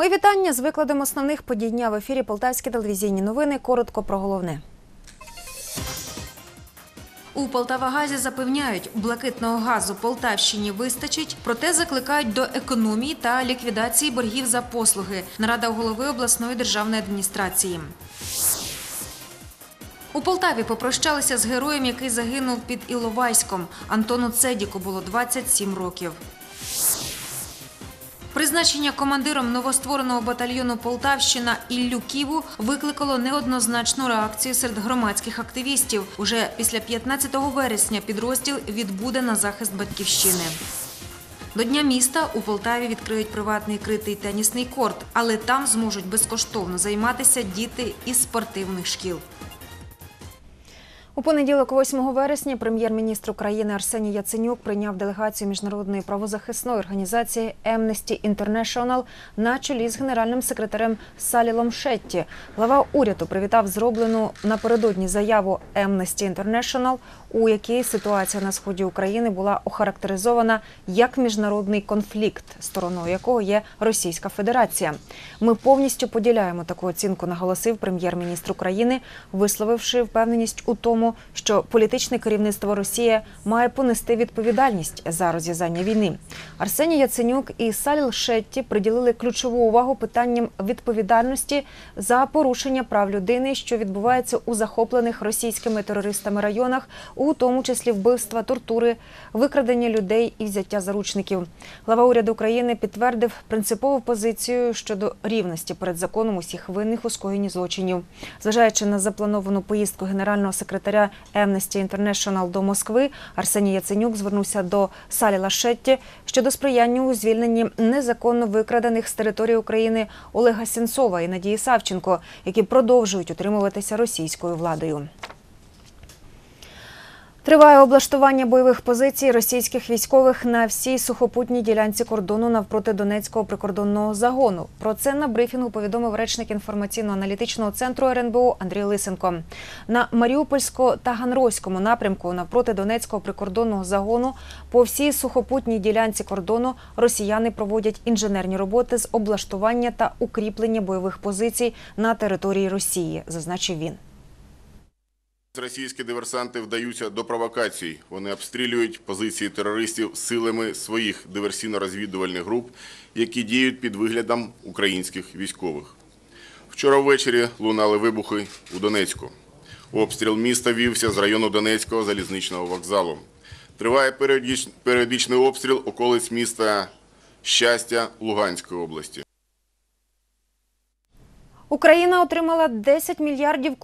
Мої вітання з викладом основних подій дня в ефірі Полтавські телевізійні новини. Коротко про головне. У Полтавагазі запевняють, блакитного газу Полтавщині вистачить, проте закликають до економії та ліквідації боргів за послуги. Нарада голови обласної державної адміністрації. У Полтаві попрощалися з героєм, який загинув під Іловайськом. Антону Цедіку було 27 років. Призначення командиром новоствореного батальйону Полтавщина Іллю Ківу викликало неоднозначну реакцію серед громадських активістів. Уже після 15 вересня підрозділ відбуде на захист батьківщини. До Дня міста у Полтаві відкриють приватний критий тенісний корт, але там зможуть безкоштовно займатися діти із спортивних шкіл. У понеділок, 8 вересня, прем'єр-міністр України Арсеній Яценюк прийняв делегацію міжнародної правозахисної організації Amnesty International на чолі з генеральним секретарем Салілом Шетті. Глава уряду привітав зроблену напередодні заяву Amnesty International, у якій ситуація на сході України була охарактеризована як міжнародний конфлікт, стороною якого є Російська Федерація. Ми повністю поділяємо таку оцінку, наголосив прем'єр-міністр України, висловивши впевненість у тому, що політичне керівництво Росії має понести відповідальність за розв'язання війни. Арсеній Яценюк і Саліл Шетті приділили ключову увагу питанням відповідальності за порушення прав людини, що відбувається у захоплених російськими терористами районах, у тому числі вбивства, тортури, викрадення людей і взяття заручників. Глава уряду України підтвердив принципову позицію щодо рівності перед законом усіх винних у скоєнні злочинів. Зважаючи на заплановану поїздку генерального секретаря Amnesty International до Москви, Арсеній Яценюк звернувся до Саліла Шетті щодо сприяння у звільненні незаконно викрадених з території України Олега Сенцова і Надії Савченко, які продовжують утримуватися російською владою. Триває облаштування бойових позицій російських військових на всій сухопутній ділянці кордону навпроти Донецького прикордонного загону. Про це на брифінгу повідомив речник інформаційно-аналітичного центру РНБО Андрій Лисенко. На Маріупольсько та Ганройському напрямку навпроти Донецького прикордонного загону по всій сухопутній ділянці кордону росіяни проводять інженерні роботи з облаштування та укріплення бойових позицій на території Росії, зазначив він. Російські диверсанти вдаються до провокацій. Вони обстрілюють позиції терористів силами своїх диверсійно-розвідувальних груп, які діють під виглядом українських військових. Вчора ввечері лунали вибухи у Донецьку. Обстріл міста вівся з району Донецького залізничного вокзалу. Триває періодичний обстріл околиць міста Щастя Луганської області. Україна отримала 10 мільярдів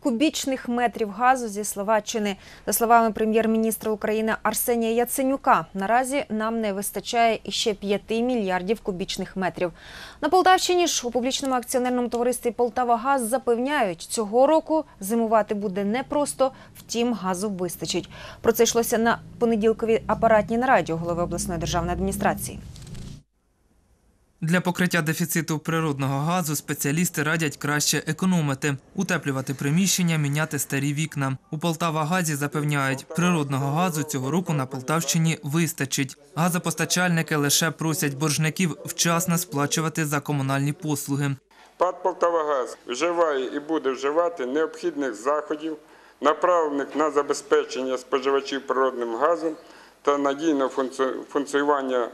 кубічних метрів газу зі Словаччини. За словами прем'єр-міністра України Арсенія Яценюка, наразі нам не вистачає іще 5 мільярдів кубічних метрів. На Полтавщині ж у публічному акціонерному товаристві Полтавагаз запевняють, цього року зимувати буде непросто, втім газу вистачить. Про це йшлося на понеділковій апаратній нараді голови обласної державної адміністрації. Для покриття дефіциту природного газу спеціалісти радять краще економити, утеплювати приміщення, міняти старі вікна. У Полтавагазі запевняють, природного газу цього року на Полтавщині вистачить. Газопостачальники лише просять боржників вчасно сплачувати за комунальні послуги. ПАД «Полтавагаз» вживає і буде вживати необхідних заходів, направлених на забезпечення споживачів природним газом та надійне функці- функціонування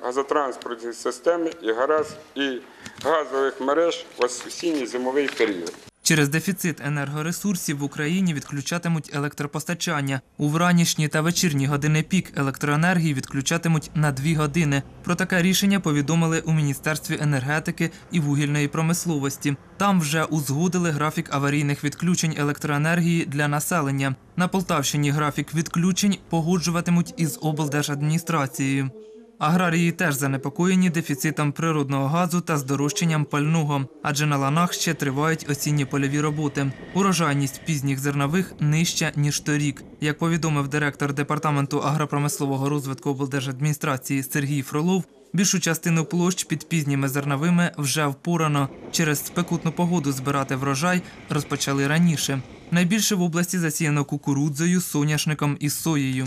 і гараж і газових мереж в осінній зимовий період. Через дефіцит енергоресурсів в Україні відключатимуть електропостачання. У вранішні та вечірні години пік електроенергії відключатимуть на дві години. Про таке рішення повідомили у Міністерстві енергетики і вугільної промисловості. Там вже узгодили графік аварійних відключень електроенергії для населення. На Полтавщині графік відключень погоджуватимуть із облдержадміністрацією. Аграрії теж занепокоєні дефіцитом природного газу та здорожчанням пального, адже на ланах ще тривають осінні польові роботи. Урожайність пізніх зернових нижча ніж торік. Як повідомив директор департаменту агропромислового розвитку облдержадміністрації Сергій Фролов, більшу частину площ під пізніми зерновими вже впорано. Через спекутну погоду збирати врожай розпочали раніше. Найбільше в області засіяно кукурудзою, соняшником і соєю.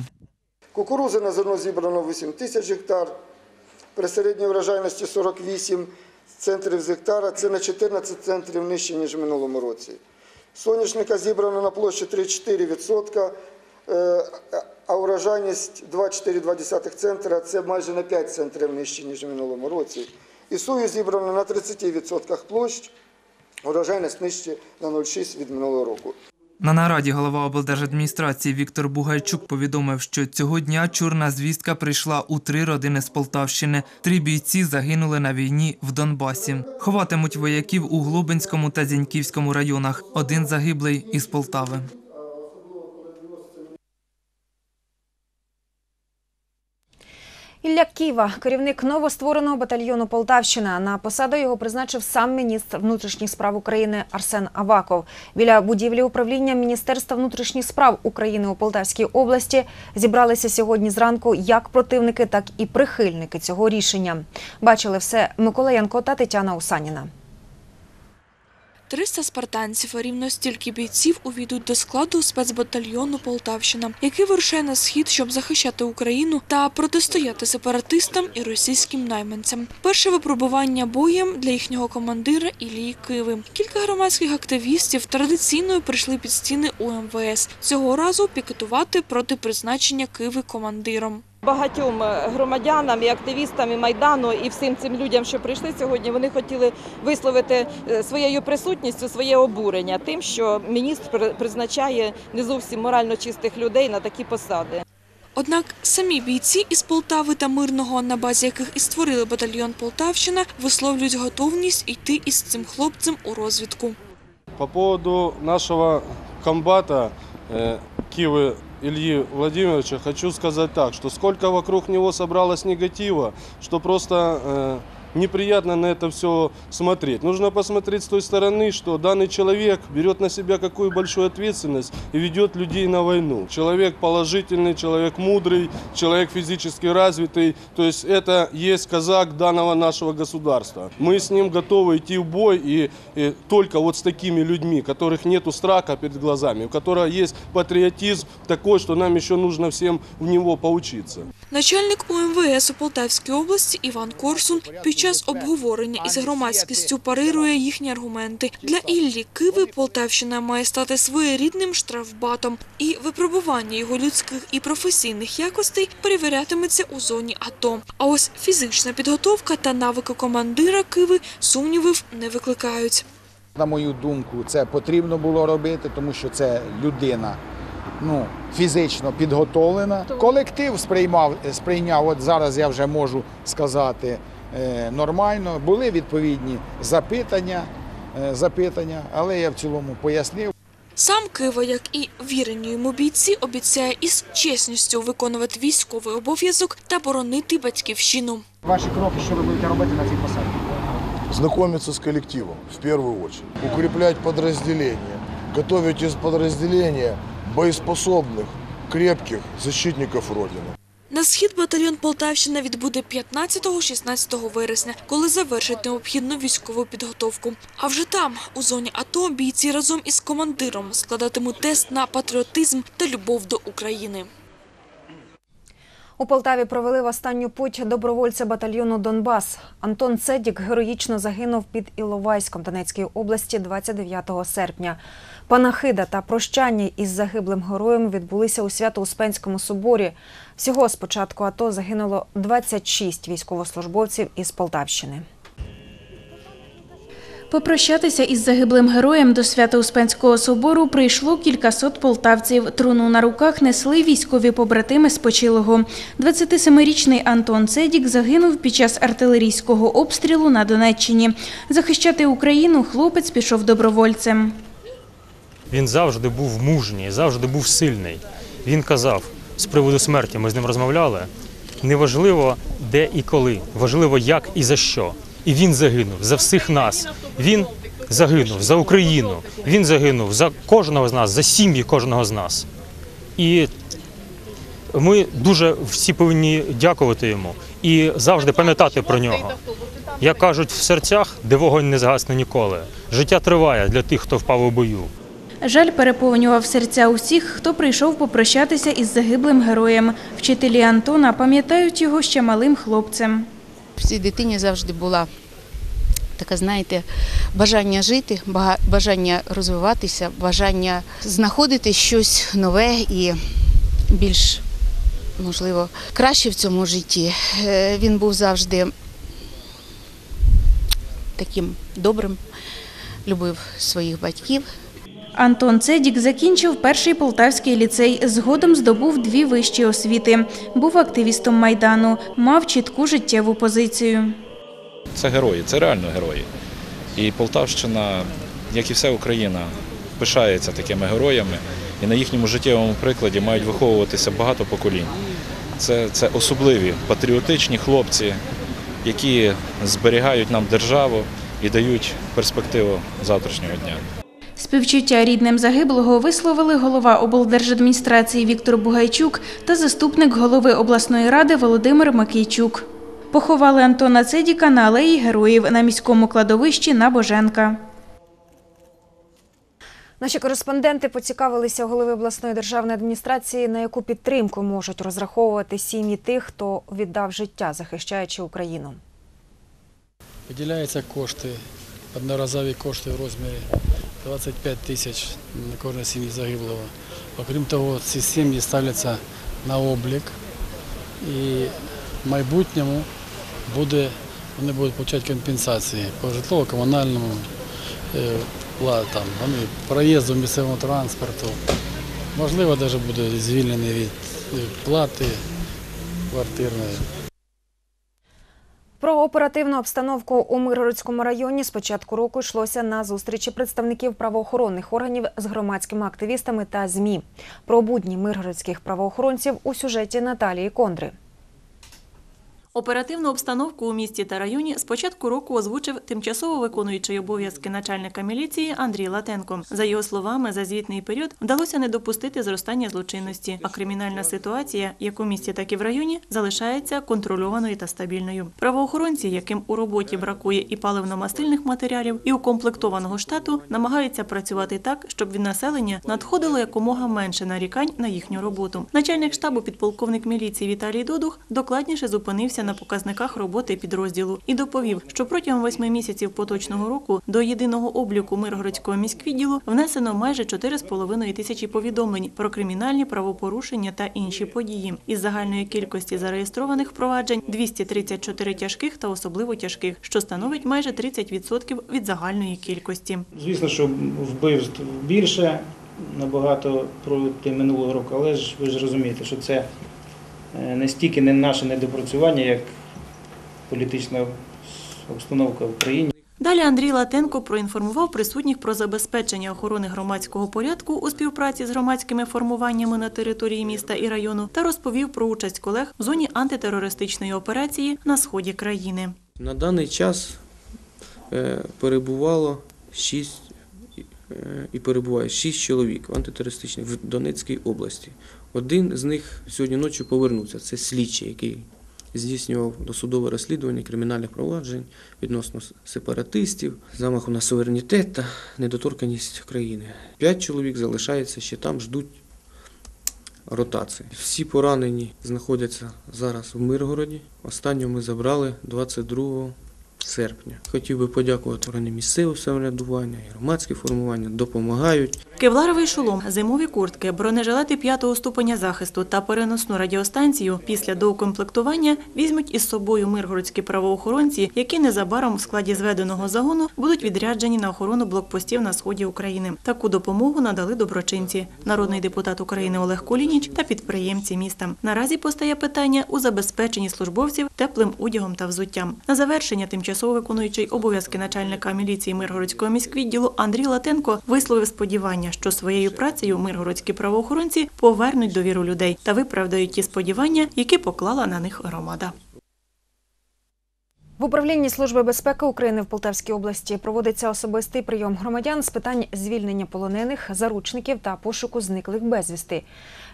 Кукурузи на зерно зібрано 8 тисяч гектар, при середній врожайності 48. центрів з гектара. Це на 14 центрів нижче, ніж в минулому році. Соняшника зібрано на площі 3,4%, е, а урожайність 2,4 центра – це майже на 5 центрів нижче, ніж в минулому році. І сою зібрано на 30% площ, урожайність нижче на 0,6 від минулого року. На нараді голова облдержадміністрації Віктор Бугайчук повідомив, що цього дня чорна звістка прийшла у три родини з Полтавщини. Три бійці загинули на війні в Донбасі. Ховатимуть вояків у Глобинському та Зіньківському районах. Один загиблий із Полтави. Ілля Ківа, керівник новоствореного батальйону Полтавщина. На посаду його призначив сам міністр внутрішніх справ України Арсен Аваков. Біля будівлі управління Міністерства внутрішніх справ України у Полтавській області зібралися сьогодні зранку як противники, так і прихильники цього рішення. Бачили все Микола Янко та Тетяна Усаніна. 300 спартанців, а рівно стільки бійців увійдуть до складу спецбатальйону Полтавщина, який вирушає на схід, щоб захищати Україну та протистояти сепаратистам і російським найманцям. Перше випробування боєм для їхнього командира Ілії Киви. Кілька громадських активістів традиційно прийшли під стіни УМВС. Цього разу пікетувати проти призначення Киви командиром. Багатьом е, громадянам і активістам і майдану і всім цим людям, що прийшли сьогодні, вони хотіли висловити е, своєю присутністю своє обурення тим, що міністр при- призначає не зовсім морально чистих людей на такі посади. Однак самі бійці із Полтави та Мирного, на базі яких і створили батальйон Полтавщина, висловлюють готовність йти із цим хлопцем у розвідку. По поводу нашего комбата э, Кивы Ильи Владимировича хочу сказать так, что сколько вокруг него собралось негатива, что просто э, неприятно на это все смотреть. Нужно посмотреть с той стороны, что данный человек берет на себя какую большую ответственность и ведет людей на войну. Человек положительный, человек мудрый, человек физически развитый. То есть это есть казак данного нашего государства. Мы с ним готовы идти в бой и, и только вот с такими людьми, которых нету страха перед глазами, у которого есть патриотизм такой, что нам еще нужно всем в него поучиться. Начальник УМВС у Полтавській області Іван Корсун під час обговорення із громадськістю парирує їхні аргументи. Для Іллі Киви Полтавщина має стати своєрідним штрафбатом, і випробування його людських і професійних якостей перевірятиметься у зоні АТО. А ось фізична підготовка та навики командира Киви сумнівів не викликають. На мою думку, це потрібно було робити, тому що це людина ну, фізично підготовлена. Колектив сприймав, сприйняв, от зараз я вже можу сказати нормально. Були відповідні запитання, е, запитання, але я в цілому пояснив. Сам Кива, як і вірені йому бійці, обіцяє із чесністю виконувати військовий обов'язок та боронити батьківщину. Ваші кроки, що ви будете робити на цій посаді? Знакомиться с коллективом в первую очередь, укреплять подразделения, готовить из подразделения боеспособных, крепких защитников Родины. На схід батальйон Полтавщина відбуде 15-16 вересня, коли завершить необхідну військову підготовку. А вже там, у зоні АТО, бійці разом із командиром складатимуть тест на патріотизм та любов до України. У Полтаві провели в останню путь добровольця батальйону Донбас. Антон Цедік героїчно загинув під Іловайськом Донецької області 29 серпня. Панахида та прощання із загиблим героєм відбулися у Свято-Успенському соборі. Всього з початку АТО загинуло 26 військовослужбовців із Полтавщини. Попрощатися із загиблим героєм до Свято-Успенського собору прийшло кількасот полтавців. Труну на руках несли військові побратими спочилого. 27-річний Антон Цедік загинув під час артилерійського обстрілу на Донеччині. Захищати Україну хлопець пішов добровольцем. Він завжди був мужній, завжди був сильний. Він казав з приводу смерті, ми з ним розмовляли. Неважливо, де і коли, важливо, як і за що. І він загинув за всіх нас. Він загинув за Україну. Він загинув за кожного з нас, за сім'ї кожного з нас. І ми дуже всі повинні дякувати йому і завжди пам'ятати про нього. Як кажуть, в серцях, де вогонь не згасне ніколи. Життя триває для тих, хто впав у бою. Жаль переповнював серця усіх, хто прийшв попрощатися із загиблим героєм. Вчителі Антона пам'ятають його ще малим хлопцем. В цій дитині завжди була таке, знаєте, бажання жити, бажання розвиватися, бажання знаходити щось нове і більш, можливо, краще в цьому житті. Е, Він був завжди таким добрим, любив своїх батьків. Антон Цедік закінчив перший полтавський ліцей. Згодом здобув дві вищі освіти. Був активістом майдану, мав чітку життєву позицію. Це герої, це реально герої. І Полтавщина, як і вся Україна, пишається такими героями, і на їхньому життєвому прикладі мають виховуватися багато поколінь. Це, це особливі патріотичні хлопці, які зберігають нам державу і дають перспективу завтрашнього дня. Співчуття рідним загиблого висловили голова облдержадміністрації Віктор Бугайчук та заступник голови обласної ради Володимир Макійчук. Поховали Антона Цедіка на алеї героїв на міському кладовищі на Боженка. Наші кореспонденти поцікавилися у голови обласної державної адміністрації, на яку підтримку можуть розраховувати сім'ї тих, хто віддав життя, захищаючи Україну. Виділяються кошти, одноразові кошти в розмірі 25 тисяч на кожну сім'ю загиблого. Окрім того, ці сім'ї ставляться на облік і в майбутньому буде, вони будуть отримати компенсації по житлово-комунальному е, вони, проїзду місцевого транспорту. Можливо, навіть буде звільнений від е, плати квартирної. Про оперативну обстановку у Миргородському районі з початку року йшлося на зустрічі представників правоохоронних органів з громадськими активістами та ЗМІ. Про будні миргородських правоохоронців у сюжеті Наталії Кондри. Оперативну обстановку у місті та районі з початку року озвучив тимчасово виконуючий обов'язки начальника міліції Андрій Латенко. За його словами, за звітний період вдалося не допустити зростання злочинності, а кримінальна ситуація, як у місті, так і в районі, залишається контрольованою та стабільною. Правоохоронці, яким у роботі бракує і паливно-мастильних матеріалів, і укомплектованого штату, намагаються працювати так, щоб від населення надходило якомога менше нарікань на їхню роботу. Начальник штабу підполковник міліції Віталій Додух докладніше зупинився на показниках роботи підрозділу і доповів, що протягом восьми місяців поточного року до єдиного обліку Миргородського міськвідділу внесено майже 4,5 тисячі повідомлень про кримінальні правопорушення та інші події. Із загальної кількості зареєстрованих проваджень 234 тяжких та особливо тяжких, що становить майже 30% від загальної кількості. Звісно, що вбивств більше набагато проти минулого року, але ж ви ж розумієте, що це е, не стільки не наше недопрацювання, як політична обстановка в країні. Далі Андрій Латенко проінформував присутніх про забезпечення охорони громадського порядку у співпраці з громадськими формуваннями на території міста і району та розповів про участь колег в зоні антитерористичної операції на сході країни. На даний час е, перебувало 6 і перебуває 6 чоловік в антитерористичній в Донецькій області. Один з них сьогодні ночі повернувся. Це слідчий, який здійснював досудове розслідування кримінальних проваджень відносно сепаратистів, замаху на суверенітет та недоторканність країни. П'ять чоловік залишається ще там, ждуть ротації. Всі поранені знаходяться зараз в Миргороді. Останнього ми забрали 22 серпня. Хотів би подякувати органи місцевого самоврядування і громадські формування допомагають. Кевларовий шолом, зимові куртки, бронежилети п'ятого ступеня захисту та переносну радіостанцію після доукомплектування візьмуть із собою миргородські правоохоронці, які незабаром в складі зведеного загону будуть відряджені на охорону блокпостів на сході України. Таку допомогу надали доброчинці, народний депутат України Олег Кулініч та підприємці міста. Наразі постає питання у забезпеченні службовців теплим одягом та взуттям. На завершення тимчасово виконуючий обов'язки начальника міліції Миргородського міськвідділу Андрій Латенко висловив сподівання, що своєю працею миргородські правоохоронці повернуть довіру людей та виправдають ті сподівання, які поклала на них громада. В управлінні Служби безпеки України в Полтавській області проводиться особистий прийом громадян з питань звільнення полонених, заручників та пошуку зниклих безвісти.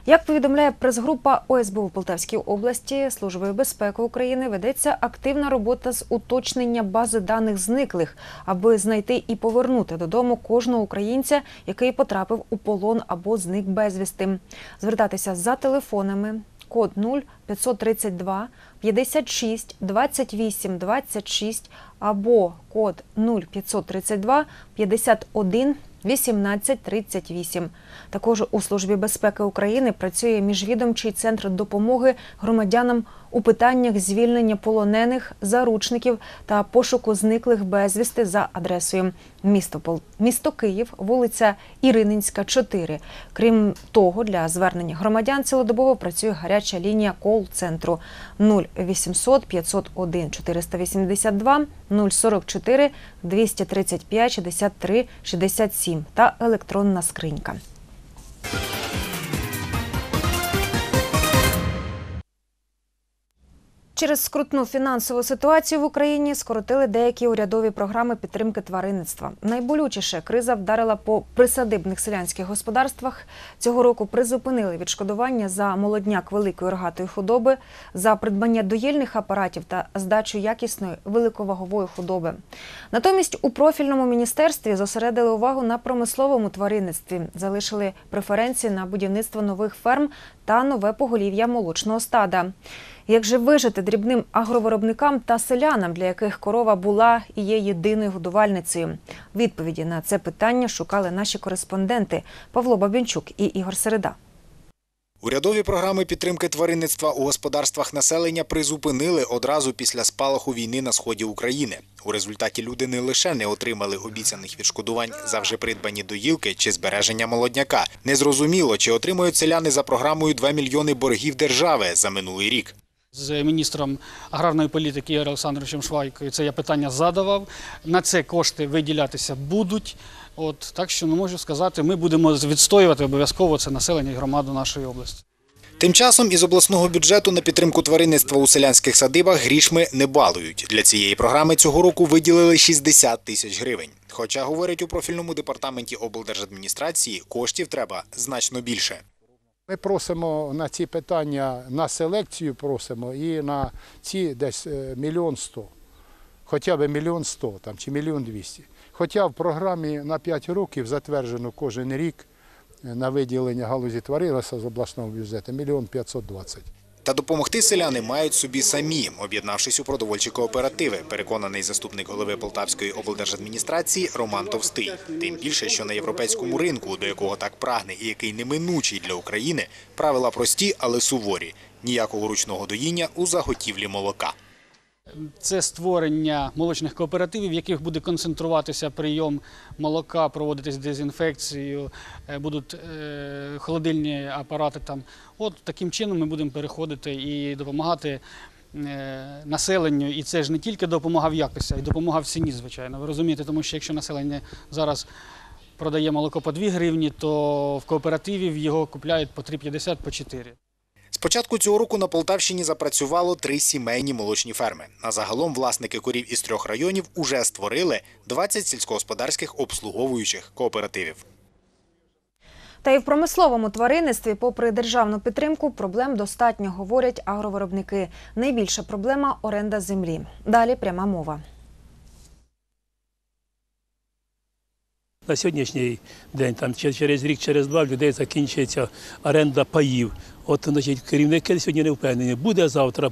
Як повідомляє прес-група ОСБУ в Полтавській області Службою безпеки України ведеться активна робота з уточнення бази даних зниклих, аби знайти і повернути додому кожного українця, який потрапив у полон або зник безвісти. Звертатися за телефонами. код 0 532 56 28 26 або код 0 532 51 18 38. Також у Службі безпеки України працює міжвідомчий центр допомоги громадянам у питаннях звільнення полонених, заручників та пошуку зниклих безвісти за адресою містопол місто Київ, вулиця Ірининська, 4. Крім того, для звернення громадян цілодобово працює гаряча лінія кол-центру 0800 501 482 044 235 63 67 та електронна скринька. Bye. Через скрутну фінансову ситуацію в Україні скоротили деякі урядові програми підтримки тваринництва. Найболючіше криза вдарила по присадибних селянських господарствах. Цього року призупинили відшкодування за молодняк великої рогатої худоби, за придбання доїльних апаратів та здачу якісної великовагової худоби. Натомість у профільному міністерстві зосередили увагу на промисловому тваринництві, залишили преференції на будівництво нових ферм та нове поголів'я молочного стада. Як же вижити дрібним агровиробникам та селянам, для яких корова була і є єдиною годувальницею? Відповіді на це питання шукали наші кореспонденти Павло Бабінчук і Ігор Середа. Урядові програми підтримки тваринництва у господарствах населення призупинили одразу після спалаху війни на сході України. У результаті люди не лише не отримали обіцяних відшкодувань за вже придбані доїлки чи збереження молодняка. Незрозуміло, чи отримують селяни за програмою 2 мільйони боргів держави за минулий рік. З міністром аграрної політики Ігорем Олександровичем Швайкою це я питання задавав. На це кошти виділятися будуть. От так що не можу сказати, ми будемо відстоювати обов'язково це населення і громаду нашої області. Тим часом із обласного бюджету на підтримку тваринництва у селянських садибах грішми не балують. Для цієї програми цього року виділили 60 тисяч гривень. Хоча, говорять у профільному департаменті облдержадміністрації, коштів треба значно більше. Ми просимо на ці питання на селекцію просимо і на ці десь е, мільйон сто. Хоча б мільйон сто чи мільйон двісті. Хоча в програмі на 5 років затверджено кожен рік е, на виділення галузі тваринництва з обласного бюджету мільйон 520. Та допомогти селяни мають собі самі, об'єднавшись у продовольчі кооперативи, переконаний заступник голови Полтавської облдержадміністрації Роман Товстий. Тим більше, що на європейському ринку, до якого так прагне і який неминучий для України, правила прості, але суворі. Ніякого ручного доїння у заготівлі молока. Це створення молочних кооперативів, в яких буде концентруватися прийом молока, проводитись дезінфекцію, е, будуть е, холодильні апарати там. От таким чином ми будемо переходити і допомагати е, населенню. І це ж не тільки допомога в якості, а й допомога в ціні, звичайно. Ви розумієте, тому що якщо населення зараз продає молоко по 2 гривні, то в кооперативі його купляють по 3,50, по 4. З початку цього року на Полтавщині запрацювало три сімейні молочні ферми. А загалом власники корів із трьох районів уже створили 20 сільськогосподарських обслуговуючих кооперативів. Та й в промисловому тваринництві, попри державну підтримку, проблем достатньо, говорять агровиробники. Найбільша проблема оренда землі. Далі пряма мова. На сьогоднішній день, там через рік, через два людей закінчується оренда паїв. От значить, керівники сьогодні не впевнені, буде завтра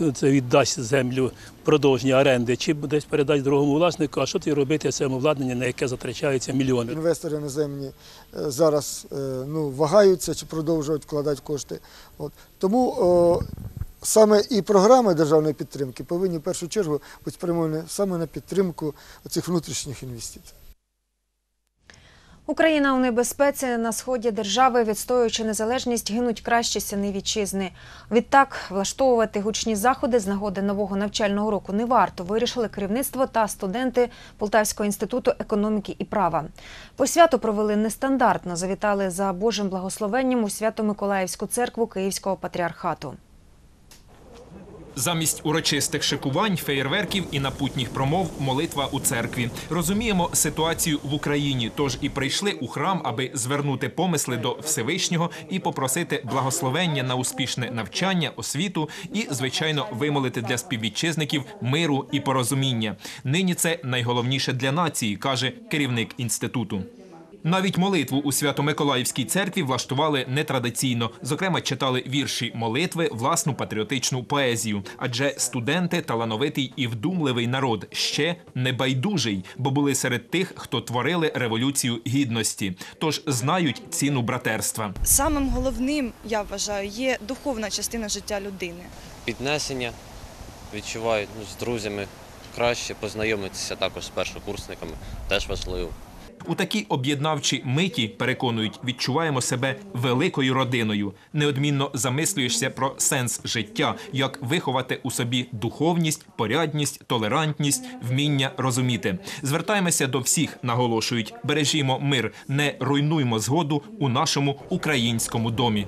е, це віддасть землю продовження оренди, чи десь передасть другому власнику, а що ти робити з цим на яке затрачаються мільйони. Інвестори іноземні е, зараз е, ну, вагаються чи продовжують вкладати кошти. От. Тому о, саме і програми державної підтримки повинні в першу чергу бути спрямовані саме на підтримку цих внутрішніх інвестицій. Україна у небезпеці на сході держави, відстоюючи незалежність, гинуть кращі сини вітчизни. Відтак влаштовувати гучні заходи з нагоди нового навчального року не варто. Вирішили керівництво та студенти Полтавського інституту економіки і права. По святу провели нестандартно. Завітали за Божим благословенням у Свято-Миколаївську церкву Київського патріархату. Замість урочистих шикувань, феєрверків і напутніх промов молитва у церкві. Розуміємо ситуацію в Україні, тож і прийшли у храм, аби звернути помисли до Всевишнього і попросити благословення на успішне навчання, освіту і, звичайно, вимолити для співвітчизників миру і порозуміння. Нині це найголовніше для нації, каже керівник інституту. Навіть молитву у Свято-Миколаївській церкві влаштували нетрадиційно. Зокрема, читали вірші молитви, власну патріотичну поезію. Адже студенти талановитий і вдумливий народ ще небайдужий, бо були серед тих, хто творили революцію гідності. Тож знають ціну братерства. Самим головним, я вважаю, є духовна частина життя людини. піднесення, відчувають ну, з друзями краще, познайомитися також з першокурсниками, теж важливо. У такій об'єднавчій миті переконують, відчуваємо себе великою родиною. Неодмінно замислюєшся про сенс життя, як виховати у собі духовність, порядність, толерантність, вміння розуміти. Звертаємося до всіх, наголошують: бережімо мир, не руйнуймо згоду у нашому українському домі.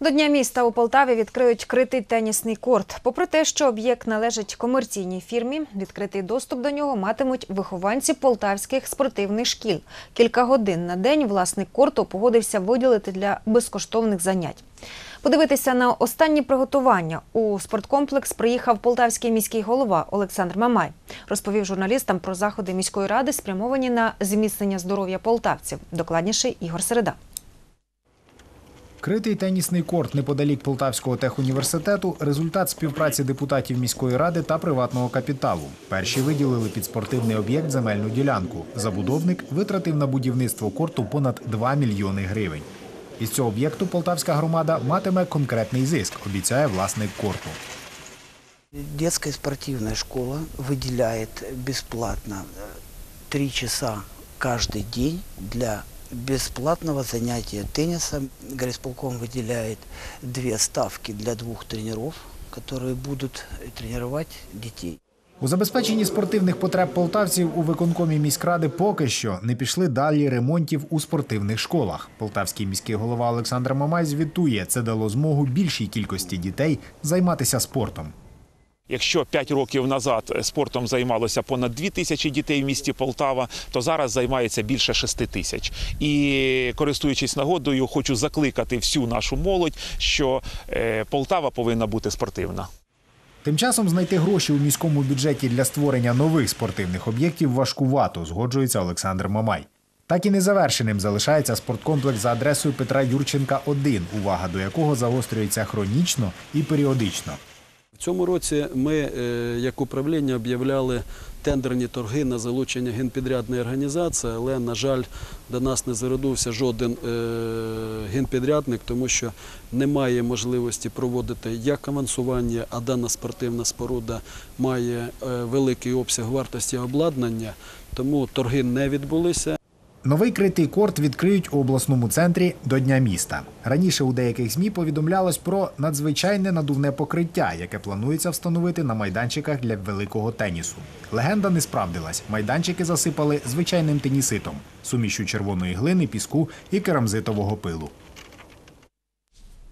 До Дня міста у Полтаві відкриють критий тенісний корт. Попри те, що об'єкт належить комерційній фірмі, відкритий доступ до нього матимуть вихованці полтавських спортивних шкіл. Кілька годин на день власник корту погодився виділити для безкоштовних занять. Подивитися на останні приготування у спорткомплекс приїхав полтавський міський голова Олександр Мамай. Розповів журналістам про заходи міської ради, спрямовані на зміцнення здоров'я полтавців. Докладніше Ігор Середа. Критий тенісний корт неподалік Полтавського техуніверситету – результат співпраці депутатів міської ради та приватного капіталу. Перші виділили під спортивний об'єкт земельну ділянку. Забудовник витратив на будівництво корту понад 2 мільйони гривень. Із цього об'єкту полтавська громада матиме конкретний зиск, обіцяє власник корту. Детская спортивная школа выделяет бесплатно э, три часа каждый день для бесплатного занятия теннисом. Горисполком выделяет две ставки для двух тренеров, которые будут тренировать детей. У забезпеченні спортивних потреб полтавців у виконкомі міськради поки що не пішли далі ремонтів у спортивних школах. Полтавський міський голова Олександр Мамай звітує, це дало змогу більшій кількості дітей займатися спортом. Якщо 5 років назад спортом займалося понад 2 тисячі дітей в місті Полтава, то зараз займається більше 6 тисяч. І користуючись нагодою, хочу закликати всю нашу молодь, що е, Полтава повинна бути спортивна. Тим часом знайти гроші у міському бюджеті для створення нових спортивних об'єктів важкувато, згоджується Олександр Мамай. Так і незавершеним залишається спорткомплекс за адресою Петра Юрченка 1, увага до якого загострюється хронічно і періодично. В цьому році ми, е, як управління, об'являли тендерні торги на залучення генпідрядної організації, але, на жаль, до нас не зарядився жоден е, генпідрядник, тому що немає можливості проводити як авансування, а дана спортивна споруда має е, великий обсяг вартості обладнання, тому торги не відбулися. Новий критий корт відкриють у обласному центрі до Дня міста. Раніше у деяких ЗМІ повідомлялось про надзвичайне надувне покриття, яке планується встановити на майданчиках для великого тенісу. Легенда не справдилась. Майданчики засипали звичайним теніситом, сумішю червоної глини, піску і керамзитового пилу.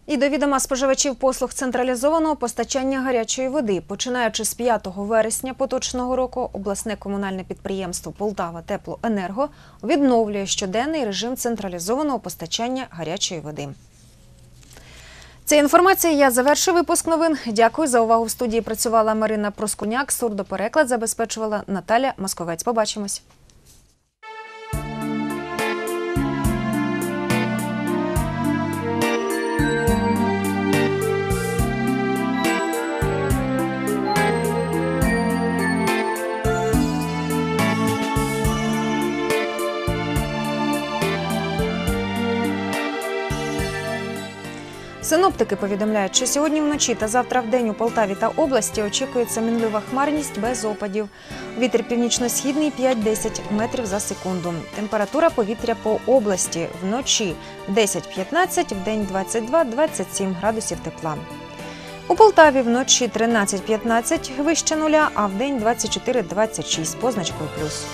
І до відома споживачів послуг централізованого постачання гарячої води. Починаючи з 5 вересня поточного року, обласне комунальне підприємство Полтава Теплоенерго відновлює щоденний режим централізованого постачання гарячої води. Ця інформація я завершую випуск новин. Дякую за увагу. В студії працювала Марина Проскуняк. Сурдопереклад забезпечувала Наталя Московець. Побачимось. Синоптики повідомляють, що сьогодні вночі та завтра в день у Полтаві та області очікується мінлива хмарність без опадів. Вітер північно-східний 5-10 метрів за секунду. Температура повітря по області вночі 10-15, в день 22-27 градусів тепла. У Полтаві вночі 13-15 вище нуля, а в день 24-26 позначкою плюс.